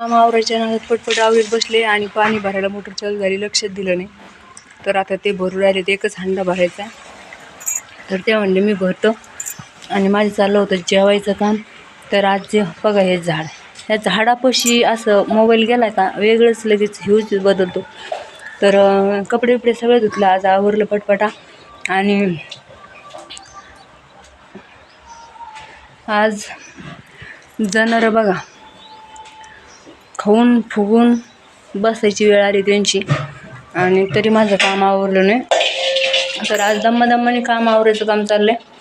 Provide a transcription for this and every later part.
काम आवरायच्या नादात पटपट आवरीत बसले आणि पाणी भरायला मोटर चालू झाली लक्षात दिलं नाही. तर आता ते भरू राहिले ते एकच हंडा भरायचा. तर ते म्हणले मी भरतो. आणि माझं चाललं होतं जेवायचं काम. तर आज जे बघा हे झाड. या झाडापाशी असं मोबाईल गेला का वेगळंच लगेच ह्यूज बदलतो. तर कपडे बिपडे सगळे धुतलं आज आवरलं पटपटा. आणि आज जनावरं बघा खाऊन फुगून बसायची वेळ आली त्यांची. आणि तरी माझं काम आवरलं नाही. तर आज दम्मादम्माने काम आवरायचं काम चाललं आहे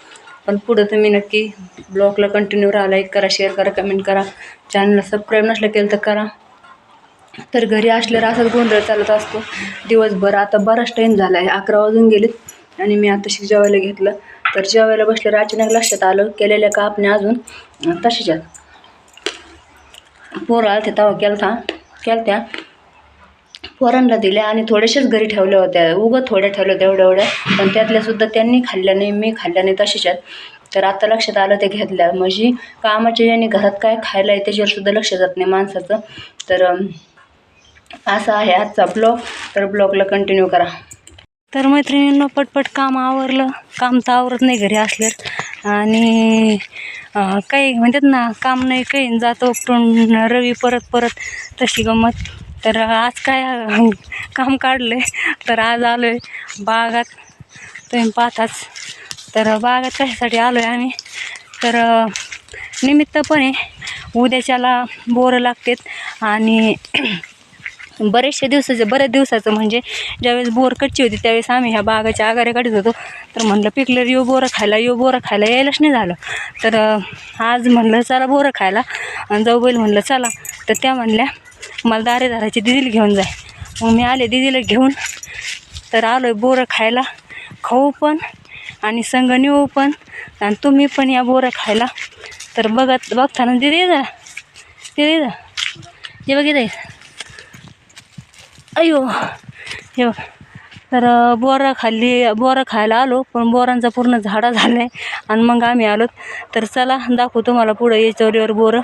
पण पुढं तुम्ही नक्की ब्लॉगला कंटिन्यू राहा लाईक करा शेअर करा कमेंट करा. चॅनलला सबस्क्राईब नसलं केलं तर करा. तर घरी असल्यावर असाच गोंधळ चालत असतो. दिवसभर आता बराच टाईम झाला आहे अकरा वाजून गेलेत आणि मी आता शिक जेवायला घेतलं. तर जेवायला बसल्यावर अचानक लक्षात आलं केलेल्या कापण्या अजून तशाच पोरं आलते तेव्हा केलता केलत्या. पोरांना दिल्या आणि थोड्याशाच घरी ठेवल्या होत्या. उगं थोड्या ठेवल्या होत्या एवढ्या एवढ्या पण त्यातल्यासुद्धा त्यांनी खाल्ल्या नाही मी खाल्ल्या नाही तशाच तर आता लक्षात आलं ते घेतल्या. म्हणजे कामाच्या याने घरात काय खायला आहे त्याच्यावरसुद्धा लक्ष जात नाही माणसाचं. तर असा आहे आजचा ब्लॉग. तर ब्लॉगला कंटिन्यू करा. तर मैत्रिणींना पटपट काम आवरलं. काम तर आवरत नाही घरी असल्यात आणि काही म्हणतात ना काम नाही काही जातो उपटून रवी परत परत तशी गंमत. तर आज काय काम काढलं तर आज आलो आहे बागात. तुम्ही पाहताच. तर बागात कशासाठी आलो आहे आम्ही? तर निमित्तपणे उद्याच्याला बोरं लागतात आणि बरेचशा दिवसाचं बऱ्याच दिवसाचं म्हणजे ज्यावेळेस बोर कच्ची होती त्यावेळेस आम्ही ह्या बागाच्या आगाऱ्या काढत होतो. तर म्हणलं पिकलं यो बोरं खायला यो बोरं खायला यायलाच नाही झालं. तर आज म्हणलं चला बोरं खायला. आणि जाऊ बैल म्हणलं चला. तर त्या म्हणल्या मला दारे दाराची दिदीला घेऊन जाय. मग मी आले दिदीला घेऊन. तर आलो आहे बोरं खायला. खाऊ पण आणि संग नेऊ पण. आणि तुम्ही पण या बोरं खायला. तर बघत बघताना दिदी जा दिदी जा हे बघित अयो हे तर बोरं खाल्ली बोरं खायला आलो पण बोरांचा पूर्ण झाडा झाला आहे आणि मग आम्ही आलो तर चला दाखवतो तुम्हाला पुढं याच्यावर बोरं.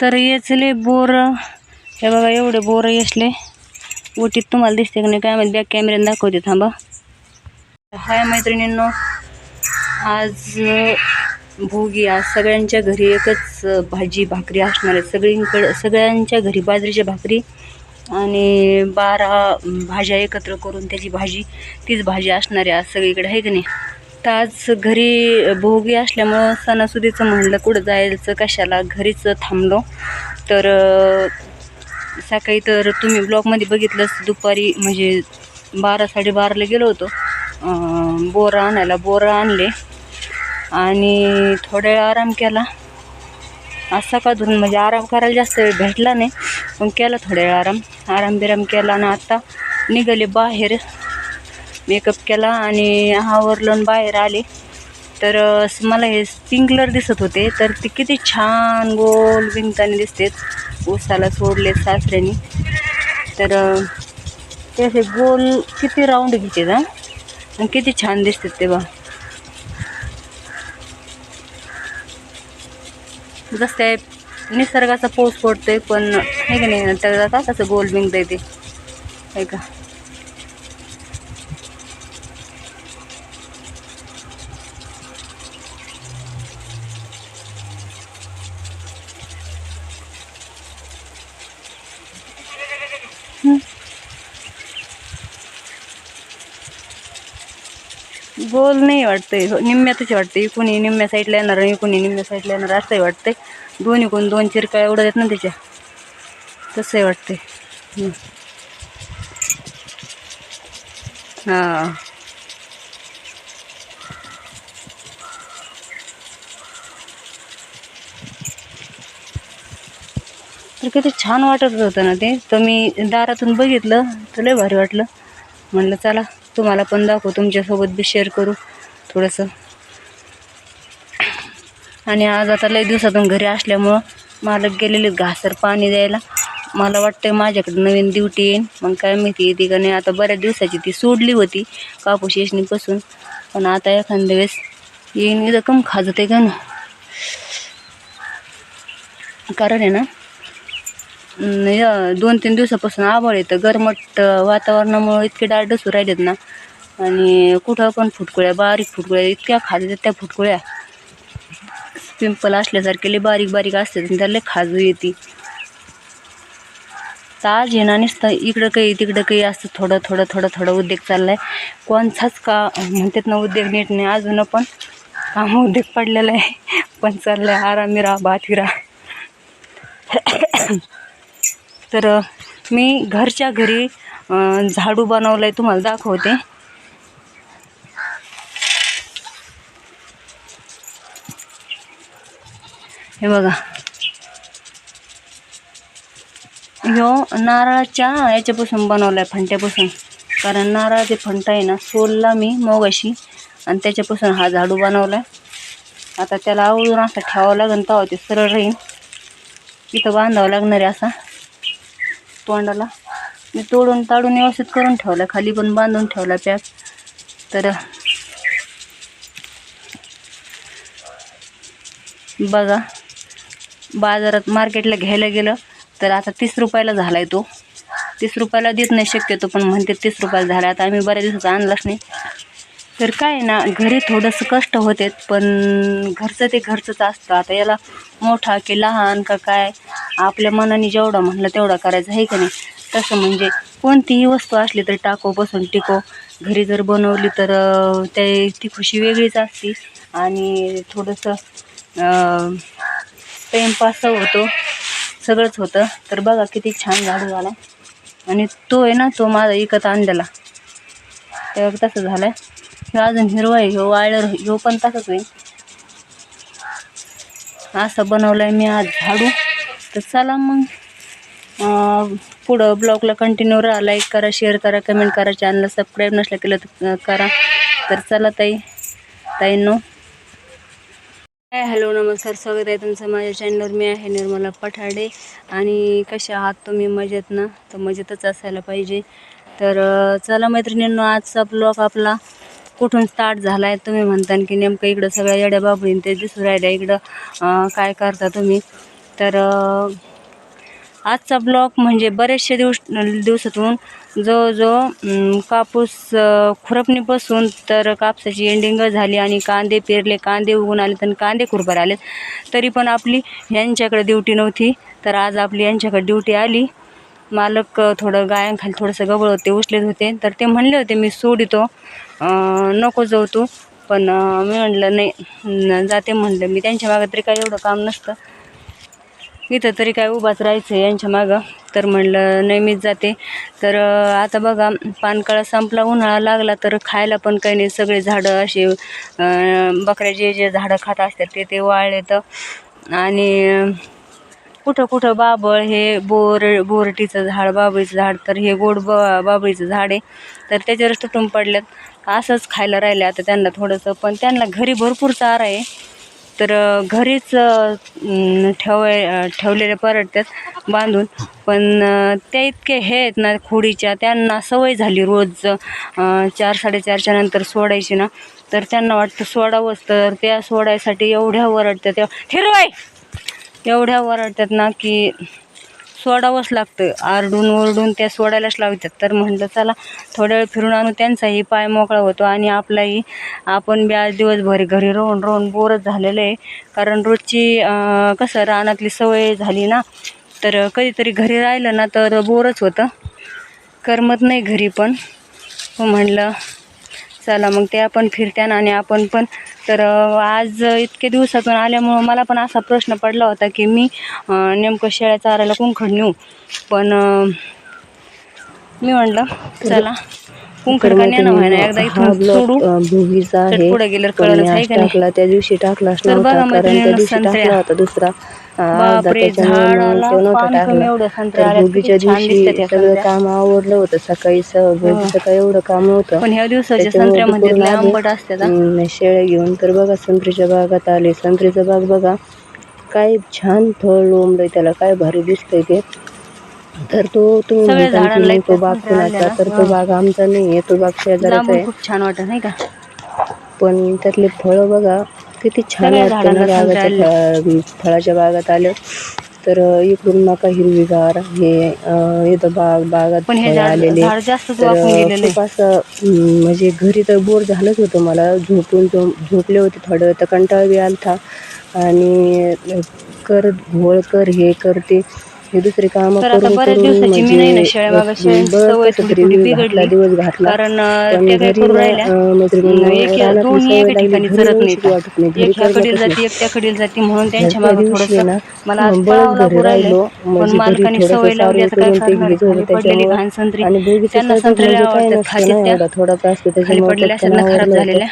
तर येचले बोरं हे बघा एवढे बोरं येसले ओटीत तुम्हाला दिसते का नाही काय माहिती बॅक कॅमेऱ्याने दाखवते थांबा. हाय मैत्रिणींनो आज भोगी आज सगळ्यांच्या घरी एकच भाजी भाकरी असणार आहे. सगळीकडं सगळ्यांच्या घरी बाजरीच्या भाकरी आणि बारा भाज्या एकत्र करून त्याची भाजी तीच भाजी असणारी आज सगळीकडे आहे की नाही? तर आज घरी भोगी असल्यामुळं सणासुदीचं म्हणलं कुठं जायचं कशाला घरीच थांबलो. तर सकाळी तर तुम्ही ब्लॉगमध्ये बघितलंच दुपारी म्हणजे बारा साडेबाराला गेलो होतो. बोरं आणायला बोरं आणले. आणि थोड्या वेळ आराम केला. आज सकाळ म्हणजे आराम करायला जास्त वेळ भेटला नाही. पण केला थोड्या वेळ आराम. आराम बिराम केला आणि आत्ता निघाले बाहेर. मेकअप केला आणि आवरलं बाहेर आले. तर मला हे स्प्रिंकलर दिसत होते. तर ते किती छान गोल विंगताने दिसतेत ऊसाला सोडले सासऱ्यानी. तर ते असे गोल किती राऊंड घेते ना आणि किती छान दिसतात ते बा जसं काय निसर्गाचा पाऊस आहे पण हे का नाही त्याला कसं गोल बिंगतंय ते आहे का गोल नाही वाटतंय. हो, निम्म्यातच वाटतं इकुणी निम्म्या साईडला येणार आणि इकुणी निम्म्या साईडला येणार असंही वाटतंय. दोन्ही कोण दोन चिरका एवढं आहेत ना त्याच्या. तसंही वाटतंय. हां. तर किती छान वाटत होतं ना ते. तर मी दारातून बघितलं तर लय भारी वाटलं. म्हणलं चला तुम्हाला पण दाखवू तुमच्यासोबत बी शेअर करू. थोडंसं. आणि आज आता लई दिवसातून घरी असल्यामुळं मालक गेलेले घासर पाणी द्यायला. मला वाटतं माझ्याकडे नवीन ड्युटी येईन. मग काय माहिती येते का नाही. आता बऱ्याच दिवसाची ती सोडली होती कापूस येशणीपासून पण आता एखाद्या वेळेस येईन. इथं कम खाजत आहे का ना? कारण आहे ना य- दोन तीन दिवसापासून आभाळ येतं. गरमट वातावरणामुळं वातावरणामुळे इतके डाळ डसू राहिलेत ना. आणि कुठं पण फुटकुळ्या बारीक फुटकुळ्या इतक्या खाजतात त्या फुटकुळ्या. पिंपल असल्यासारखे लय बारीक बारीक असतात आणि त्याला खाजू येते. ताज आहे ना नुसतं इकडं काही तिकडं काही असं थोडं थोडं थोडं थोडं उद्योग चाललाय. कोणचाच का म्हणतात ना उद्योग नीट नाही अजून पण काम उद्योग पडलेला आहे. पण चाललाय आरामिरा बाथिरा तर मी घरच्या घरी झाडू बनवलं आहे तुम्हाला दाखवते. हे बघा. ह्यो नारळाच्या याच्यापासून बनवलाय फंट्यापासून कारण नारळाचे फंट आहे ना सोलला मी मोगाशी. आणि त्याच्यापासून हा झाडू बनवलाय. आता त्याला आवडून असं ठेवावं लागेल तेव्हा ते सरळ राहील इथं बांधावं लागणार आहे असा तोंडाला. मी तोडून ताडून व्यवस्थित करून ठेवला खाली पण बांधून ठेवला पॅक. तर बघा. बाजारात मार्केटला घ्यायला गेलं तर आता तीस रुपयाला झाला आहे तो. तीस रुपयाला देत नाही शक्यतो पण म्हणते तीस रुपयाला झाला. आता आम्ही बऱ्याच दिवसाचा आणलाच नाही. तर काय आहे ना घरी थोडंसं कष्ट होते पण घरचं ते घरचंच असतं. आता याला मोठा की लहान का काय आपल्या मनाने जेवढा म्हणलं तेवढा करायचं आहे का नाही? तसं म्हणजे कोणतीही वस्तू असली तर टाको बसून टिको. घरी जर बनवली तर ते ती खुशी वेगळीच असते. आणि थोडंसं टाईमपास होतो. सगळंच होतं. तर बघा किती छान झाडू झाला. आणि तो आहे ना तो माझा इकत आणलेला. तेव्हा तसं झालं आहे अजून हिरवा आहे. ह्यो वाळल्यावर ह्यो पण तसंच होईल. असं बनवलं आहे मी आज झाडू. तर चला मग. पुढं ब्लॉगला कंटिन्यू राहा. लाईक करा शेअर करा कमेंट करा. चॅनलला सबस्क्राईब नसलं केलं तर करा. तर चला ताई. ताईंनो. हाय हॅलो नमस्कार स्वागत आहे तुमचं माझ्या चॅनलवर मी आहे निर्मला पठाडे. आणि कशा आहात तुम्ही? मजेत ना? तर मजेतच असायला पाहिजे. तर चला मैत्रिणींनो आजचा ब्लॉग आपला कुठून स्टार्ट झाला आहे तुम्ही म्हणता की नेमकं इकडं सगळ्या येड्या बाबळीन ते दिसू राहिल्या. इकडं काय करता तुम्ही? तर आजचा ब्लॉक म्हणजे बरेचसे दिवस दिवसातून जवळजवळ जो कापूस खुरपणीपासून तर कापसाची एंडिंग झाली आणि कांदे पेरले कांदे उगून आले तर कांदे खुरपर आले. तरी पण आपली यांच्याकडे ड्युटी नव्हती. तर आज आपली यांच्याकडे ड्युटी आली. मालक थोडं गायांखाली थोडंसं गबळ होते उचलेत होते. तर ते म्हणले होते मी सोडितो. येतो नको जाऊ तू. पण मी म्हणलं नाही जाते. म्हणलं मी त्यांच्या मागं तरी काही एवढं काम नसतं. इथं तरी काय उभाच राहायचं आहे यांच्या मागं. तर म्हणलं नाही मीच जाते. तर आता बघा पानकाळा संपला उन्हाळा लागला तर खायला पण काही नाही. सगळे झाडं असे बकऱ्या जे जे झाडं खात असतात ते ते वाळले तर आणि कुठं कुठं बाबळ हे बोर बोरटीचं झाड बाबळीचं झाड तर हे गोड ब बाबळीचं झाड आहे. तर त्याच्यावरच तुटून पडल्यात असंच खायला राहिले आता त्यांना थोडंसं. पण त्यांना घरी भरपूर चारा आहे. तर घरीच ठेवाय ठेवलेले परवडतात बांधून. पण त्या इतके हे आहेत ना खोडीच्या त्यांना सवय झाली रोज चार साडेचारच्या नंतर सोडायची ना. तर त्यांना वाटतं सोडावंच तर त्या सोडायसाठी एवढ्या वरडतात. हिरवाय एवढ्या वरडतात ना की सोडावंच लागतं. आरडून ओरडून त्या सोडायलाच लावतात. तर म्हटलं चला थोड्या वेळ फिरून आणू त्यांचाही पाय मोकळा होतो आणि आपलाही आपण बी आज दिवसभर घरी राहून राहून बोरच झालेलं आहे. कारण रोजची कसं रानातली सवय झाली ना तर कधीतरी घरी राहिलं ना तर बोरच होतं. करमत नाही घरी पण. म्हणलं चला मग ते आपण फिरत्यान आणि आपण पण. तर आज इतके दिवसातून आल्यामुळं मला पण असा प्रश्न पडला होता की मी नेमकं शेळ्या चारायला कुंखड नेऊ. पण मी म्हणलं चला कुंखड का नेणं व्हायना? एकदा इथून सोडू. पुढे गेल्यावर पण कळलंच मी आहे आज का नाही? टाकला त्या दिवशी नव्हता कारण त्या दिवशी. टाकला होता दुसरा. बापरे त्याच्यामुळे मग झाडाला तो नव्हता पान कमी टाकला एवढं संत्रे तर आल्यात भुगीच्या किती छान दिवशी दिसतात या सगळं संत्र्या काम आवरलं होतं सकाळी सकाळी एवढं काम नव्हतं पण ह्या दिवसाच्या त्याच्यामुळे संत्र्या म्हणतात दुपारून लय आले. आंबट असतात हा. हम्म, शेळ्या घेऊन तर बघा संत्रीच्या बागात आले. संत्रीचा बाग बघा काय छान फळ लोंबलंय त्याला काय भारी दिसतंय ते. तर तो तुम्ही सगळ्या म्हणता की झाडांना मग तो बाग कुणाचा? तर. तो बाग आमचा नाही आहे तो बाग शेजाराचा लांबून आहे. खूप छान वाटत नाही का? पण त्यातले फळं बघा किती छान वाटते ना फळ- फळाच्या बागात आलं. तर इकडून मका हिरवीगार हे इथं बाग बागात आलेले. तर खूप असं म्हणजे घरी तर बोर झालंच होतं मला. झोपून झोपले होते थोडं तर कंटाळा बी आलता. आणि कर घोळ कर हे कर ते. हे दुसरे कामं तर आता बऱ्याच दिवसाची मी नाही ना म्हणजे शेळ्या बरं सवय थोडी थोडी बिघडली. कारण त्या काय करू राहिल्या. एक रानातली दोन सवय एका ठिकाणी चरत नाही एक ह्या कडीला करमतच जाते एक त्या कडीला जाते म्हणून त्यांच्या त्या मागं थोडंसं मला आज पळावं राहिलो. पण म्हणजे मालकाने सवय लावली आता काय करणार? खाली पडलेली घाण संत्री त्यांना संत्र्याला म्हणजे आवडतात खात्यात ना त्या थोडाच असतो खाली पडलेल्या खराब झालेल्या.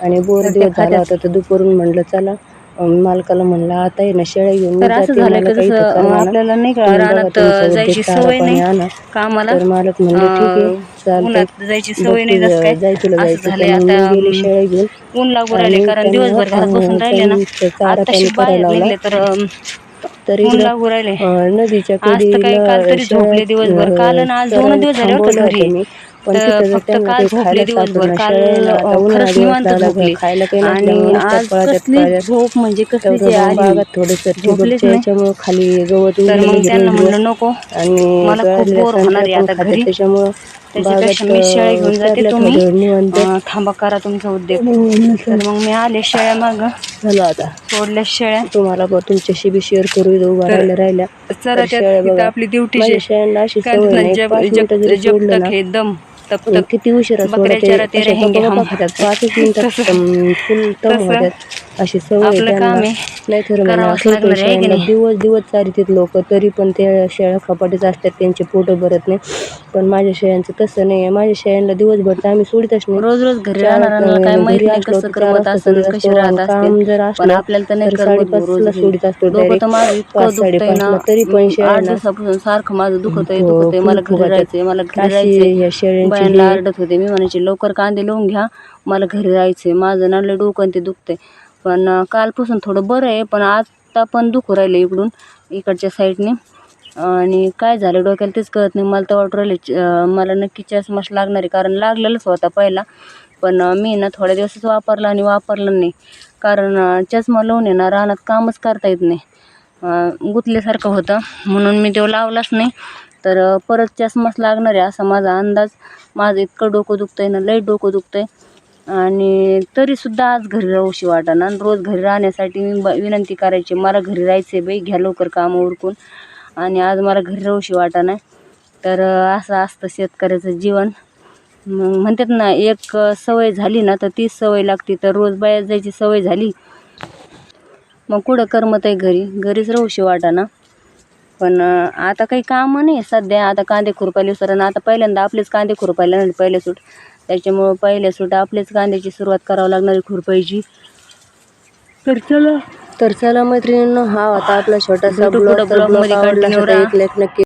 आणि बोर दिवस झाला होता तर दुपारून म्हणलं चला मालकाला म्हणलं आता आहे ना शेळ्या घेऊन तर असं झालं की जसं आपल्याला नाही का रानात जायची सवय नाही कामाला? तर मालक म्हणले ठीक आहे अं, चालतंय. उन्हात जायची सवय नाही बघ जसं काय? तुझं जाय तुला असं जायचं तर झालंय मग मी आता गेली शेळ्या घेऊन. ऊन लागू राहिले आणि कारण दिवसभर घरात बसून राहिले ना. त्यांचं चारा आताशी पाणी करायला बाहेर लावला. निघले तर अं, तर ऊन इकडं लागू राहिले. अं, नदीच्या आज तर काही कडेला काल तरी झोपले दिवसभर काल आणि आज दोन दिवस झाले बरं थांबवलं का घरी. होतं मी. पण तर फक्त काल झोपले दिवसभर काल खरंच निवांत झोपले आणि आज कसली झोप म्हणजे कसली आली. झोपलेच नाही. खाली गवत तर मग त्यांना म्हणलं नको आणि मला खूप बोर होणार आहे आता घरी. त्याच्यामुळं त्याच्यापेक्षा मी शेळ्या घेऊन जाते तुम्ही. थांबा करा तुमचा उद्योग. तर मग मी आले शेळ्या माग. झालं आता. सोडल्या शेळ्या. तुम्हाला तुमच्याशी बी शेअर करू उभा तर राहिल्या त्यात आपली ड्युटी शेळ्यांना अशी सवय नाही हे दम. किती उशिरा सोडते गप्पा हम गप्पा खातात पाचच मिनिटात तम- फुल तम तसं. होत्यात अशी सवय आहे आपलं काम त्यांना आहे. नाही खरं म्हणजे करावंच असं पण लागणार आहे है की शेळ्यांना नाही? दिवस दिवस चारितात लोक तरी पण त्या शेळ्या कपाटीच असतात त्यांचे पोटं भरत नाही. पण माझ्या शेळ्यांचं तसं नाही आहे. माझ्या शेळ्यांना दिवसभर तर आम्ही सोडितच नाही. रोज रोज घरी चार राहणाऱ्यांना काय अं, माहीत घरी नाही असलो कसं तर चार करमत वाजता असेल सोडित कशी असतो. आणि राहत काम जर असतील पण असलं आपल्याला तर नाही तर करमत भाऊ रोज साडेपाचला सोडित असतो डोकं तर माझं इतकं पाच दुखतंय साडेपाचला तरी पण आठ दिवसापासून सारखं माझं दुखत आहे फु- दुखत आहे मला घरी राहायचंय मला घरी अशी राहायचंय. शेळ्यांची बायांना हे आरडत होते. मी म्हणायचे लवकर कांदे लावून घ्या. मला घरी राहायचंय. माझं ना लय डोकं आणि ते दुखतंय. पण कालपासून थोडं बरं आहे पण आता पण दुखू राहिलं इकडून इकडच्या साईडने. आणि काय झालं डोक्याला तेच कळत नाही. मला तर वाटू राहिले च- मला नक्की चष्माच लागणार आहे कारण लागलेलंच होता पहिला. पण मी ना थोड्या दिवसच वापरला आणि वापरलं नाही. कारण चष्मा लावून आहे ना रानात कामच करता येत नाही. गुतल्यासारखं गुंतल्यासारखं होतं. म्हणून मी तो लावलाच नाही. तर परत चष्माच लागणार आहे असा माझा अंदाज. माझं इतकं डोकं दुखतं आहे ना लई डोकं दुखतं आहे आणि तरीसुद्धा आज घरी राहूशी वाटाना आणि रोज घरी राहण्यासाठी मी ब विनंती करायची मला घरी राहायचं आहे बाई घ्या लवकर कामं उरकून. आणि आज मला घरी राहूशी वाटाना तर असं असतं शेतकऱ्याचं जीवन. मग म्हणतात ना एक सवय झाली ना तर तीच सवय लागते. तर रोज बाहेर जायची सवय झाली मग कुठं करमत आहे घरी? घरीच राहूशी वाटाना पण आता काही कामं नाही सध्या. आता कांदे खुरपायला सरण आता पहिल्यांदा आपलेच कांदे खुरपायला नाही पहिल्या सूट. त्याच्यामुळं पहिल्या सूट आपलेच कांद्याची सुरुवात करावं लागणार खुरपायची तर चला. तर चला मैत्रिणींनो हा होता आपला छोटासा ब्लॉग ब्लॉगमध्ये ब्लॉग तर राहा. एक लाईक नक्की